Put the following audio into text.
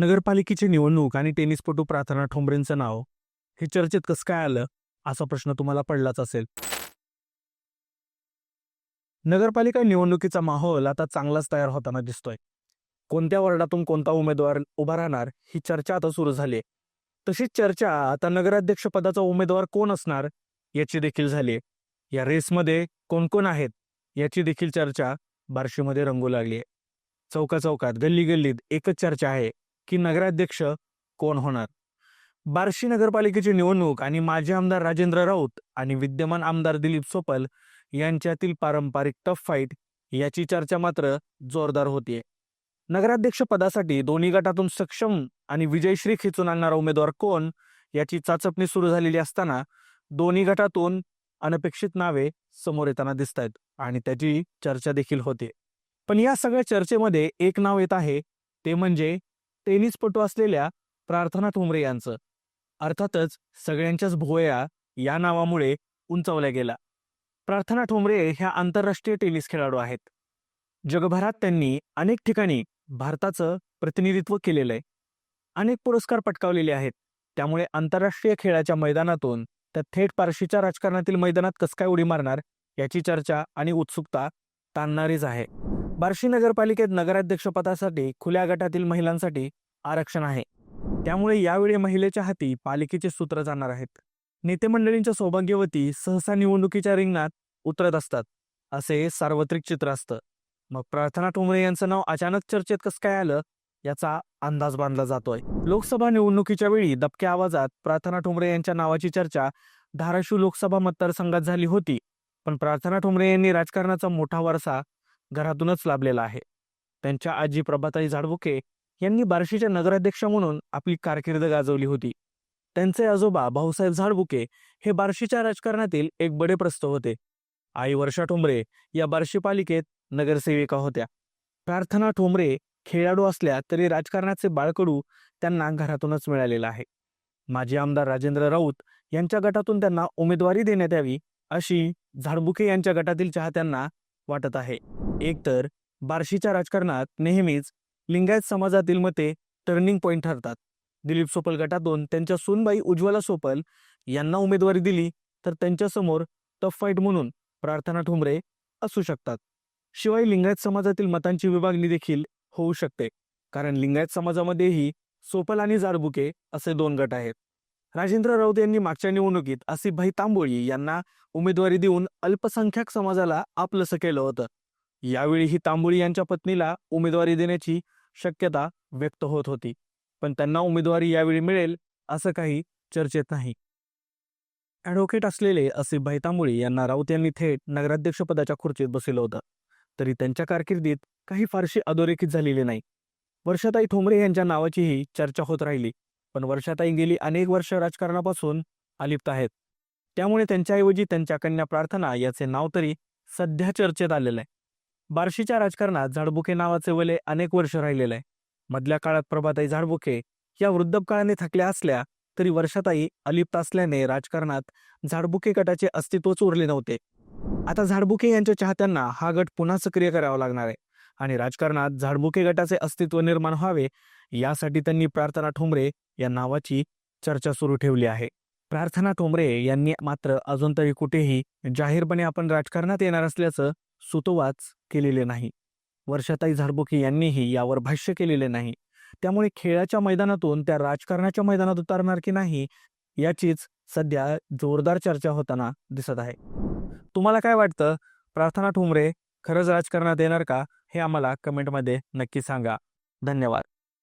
नगरपालिकेची निवडणूक आणि टेनिसपटू प्रार्थना ठोंबरेंचं नाव हे चर्चेत कसं काय आलं असा प्रश्न तुम्हाला पडलाच असेल. नगरपालिका निवडणुकीचा माहोल आता चांगलाच तयार होताना दिसतोय. कोणत्या वॉर्डातून कोणता उमेदवार उभा राहणार ही चर्चा आता सुरू झाली तशीच चर्चा आता नगराध्यक्ष पदाचा उमेदवार कोण असणार याची देखील झाली या रेसमध्ये कोण कोण आहेत याची देखील चर्चा बार्शीमध्ये रंगू लागली आहे चौका चौकात गल्ली गल्लीत एकच चर्चा आहे की नगराध्यक्ष कोण होणार? बार्शी नगरपालिकेची निवडणूक आणि माजी आमदार राजेंद्र राऊत आणि विद्यमान आमदार दिलीप सोपल यांच्यातील पारंपरिक टफ फाईट याची चर्चा मात्र जोरदार होतीये. नगराध्यक्ष पदासाठी दोन्ही गटातून सक्षम आणि विजयश्री खिचून आणणारा उमेदवार कोण याची चाचपणी सुरू झालेली असताना दोन्ही गटातून अनपेक्षित नावे समोर येताना दिसत आहेत आणि त्याची चर्चा देखील होते. पण या सगळ्या चर्चेमध्ये एक नाव येत आहे ते म्हणजे टेनिसपटू असलेल्या प्रार्थना ठोंबरे यांचं. अर्थातच सगळ्यांच्याच भोया या नावामुळे उंचावल्या गेला. प्रार्थना ठोंबरे ह्या आंतरराष्ट्रीय टेनिस खेळाडू आहेत. जगभरात त्यांनी अनेक ठिकाणी भारताचं प्रतिनिधित्व केलेलं आहे. अनेक पुरस्कार पटकावलेले आहेत. त्यामुळे आंतरराष्ट्रीय खेळाच्या मैदानातून त्या थेट पारशीच्या राजकारणातील मैदानात कसं काय उडी मारणार याची चर्चा आणि उत्सुकता ताणणारीच आहे. बार्शी नगरपालिकेत नगराध्यक्षपदासाठी खुल्या गटातील महिलांसाठी आरक्षण आहे. त्यामुळे यावेळी महिलेच्या हाती पालिकेचे सूत्र जाणार आहेत. नेते मंडळींच्या सौभाग्यवती सहसा निवडणुकीच्या रिंगणात उतरत असतात असे सार्वत्रिक चित्र असतं. मग प्रार्थना ठोंबरे यांचं नाव अचानक चर्चेत कसं काय आलं याचा अंदाज बांधला जातोय. लोकसभा निवडणुकीच्या वेळी दबक्या आवाजात प्रार्थना ठोंबरे यांच्या नावाची चर्चा धाराशिव लोकसभा मतदारसंघात झाली होती. पण प्रार्थना ठोंबरे यांनी राजकारणाचा मोठा वारसा घरातूनच लाभलेला आहे. त्यांच्या आजी प्रभाताई झाडबुके यांनी बार्शीच्या नगराध्यक्ष म्हणून आपली कारकीर्द गाजवली होती. त्यांचे आजोबा भाऊसाहेब झाडबुके हे बार्शीच्या राजकारणातील एक बडे प्रस्त होते. आई वर्षा ठोंबरे या बार्शी पालिकेत नगरसेविका होत्या. प्रार्थना ठोंबरे खेळाडू असल्या तरी राजकारणाचे बाळकडू त्यांना घरातूनच मिळालेलं आहे. माजी आमदार राजेंद्र राऊत यांच्या गटातून त्यांना उमेदवारी देण्यात यावी अशी झाडबुके यांच्या गटातील चाहत्यांना वाटत आहे. एकतर बार्शीच्या राजकारणात नेहमीच लिंगायत समाजातील मते टर्निंग पॉईंट ठरतात. दिलीप सोपल गटातून त्यांच्या सुनबाई उज्ज्वला सोपल यांना उमेदवारी दिली तर त्यांच्यासमोर टफ फाईट म्हणून प्रार्थना ठुमरे असू शकतात. शिवाय लिंगायत समाजातील मतांची विभागणी देखील होऊ शकते कारण लिंगायत समाजामध्येही सोपल आणि जाडबुके असे दोन गट आहेत. राजेंद्र राऊत यांनी मागच्या निवडणुकीत आसिफभाई तांबोळी यांना उमेदवारी देऊन अल्पसंख्याक समाजाला आपलंसं केलं होतं. यावेळीही तांबोळी यांच्या पत्नीला उमेदवारी देण्याची शक्यता व्यक्त होत होती. पण त्यांना उमेदवारी यावेळी मिळेल असं काही चर्चेत नाही. ॲडव्होकेट असलेले आसिफभाई तांबोळी यांना राऊत यांनी थेट नगराध्यक्षपदाच्या खुर्चीत बसवलं होतं. तरी त्यांच्या कारकिर्दीत काही फारशी अधोरेखित झालेली नाही. वर्षाताई ठोंबरे यांच्या नावाचीही चर्चा होत राहिली. पण वर्षाताई गेली अनेक वर्ष राजकारणापासून अलिप्त आहेत. त्यामुळे त्यांच्याऐवजी त्यांच्या कन्या प्रार्थना याचे नाव तरी सध्या चर्चेत आलेलं आहे. बार्शीच्या राजकारणात झाडबुके नावाचे वले अनेक वर्ष राहिलेले आहे. मधल्या काळात प्रभाताई झाडबुके या वृद्धपकाळाने थकल्या असल्या तरी वर्षाताई अलिप्त असल्याने राजकारणात झाडबुके गटाचे अस्तित्वच उरले नव्हते. आता झाडबुके यांच्या चाहत्यांना हा गट पुन्हा सक्रिय करावा लागणार आहे आणि राजकारणात झाडबुके गटाचे अस्तित्व निर्माण व्हावे यासाठी त्यांनी प्रार्थना ठोंबरे या नावाची चर्चा सुरू ठेवली आहे. प्रार्थना ठोंबरे यांनी मात्र अजून तरी कुठेही जाहीरपणे आपण राजकारणात येणार असल्याचं सुतोवाच केलेले नाही. वर्षाताई झारबुके यांनीही यावर भाष्य केलेले नाही. त्यामुळे खेळाच्या मैदानातून त्या राजकारणाच्या मैदानात उतरणार की नाही याचीच सध्या जोरदार चर्चा होताना दिसत आहे. तुम्हाला काय वाटतं? प्रार्थना ठुमरे खरंच राजकारणात येणार का? हे आम्हाला कमेंटमध्ये नक्की सांगा. धन्यवाद.